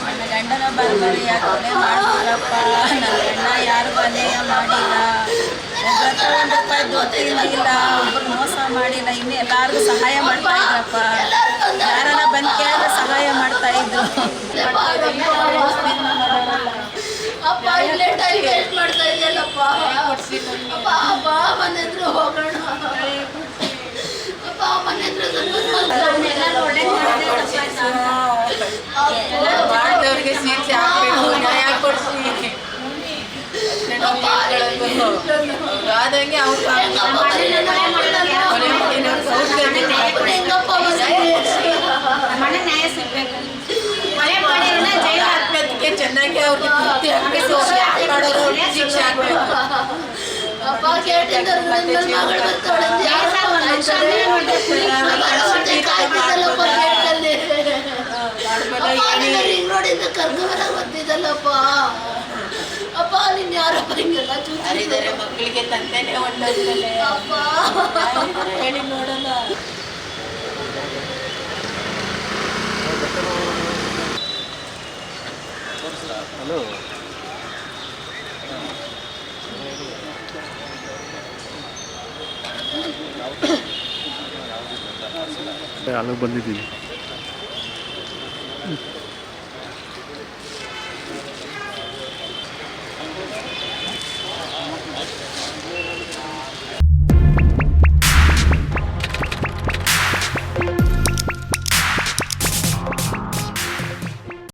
ನನ್ನ ಗಂಡನ ಬರ್ಬರಿ ಯಾಕೆ ಮಾಡ್ತಾರಪ್ಪ ನನ್ನ ಗಂಡ ಯಾರು ಅನ್ಯಾಯ ಮಾಡಿಲ್ಲ ಒಬ್ಬರ ಒಂದು ರೂಪಾಯಿ ದುಡ್ಡು ತಿಂದಿಲ್ಲ ಒಬ್ರು ಮೋಸ ಮಾಡಿಲ್ಲ ಇನ್ನು ಎಲ್ಲರಿಗೂ ಸಹಾಯ ಮಾಡ್ತಾ ಇದ್ರಪ್ಪ ಯಾರನ್ನ ಬಂದು ಕೇಳಿದ್ರೆ ಸಹಾಯ ಮಾಡ್ತಾ ಇದ್ರು ಅಪ್ಪ ಅಪ್ಪ ಮನೆ ಹತ್ರ ಹೋಗೋಣ ಅಪ್ಪ ಮನೆ ಹತ್ರ ಮಾಡಿದವ್ರಿಗೆ ಶಿಕ್ಷೆ ಹಾಕ್ಬೇಕು ನ್ಯಾಯ ಕೊಡಿಸಿ ಆದಂಗೆ ಅವ್ರು ಮಾಡ್ಮೇಲೆ ಅಪ್ಪ ನಿನ್ನ ಯಾರಪ್ಪ ಹಿಂಗೆಲ್ಲ ಚೂಚಿ ಹರಿದರೆ ಮಕ್ಕಳಿಗೆ ತಂದೆನೇ ಅಪ್ಪ. ಹೇಳಿ ನೋಡೋಣ. ಹಲೋ. ಅಲ್ಲಿಗೆ ಬಂದಿದ್ದೀವಿ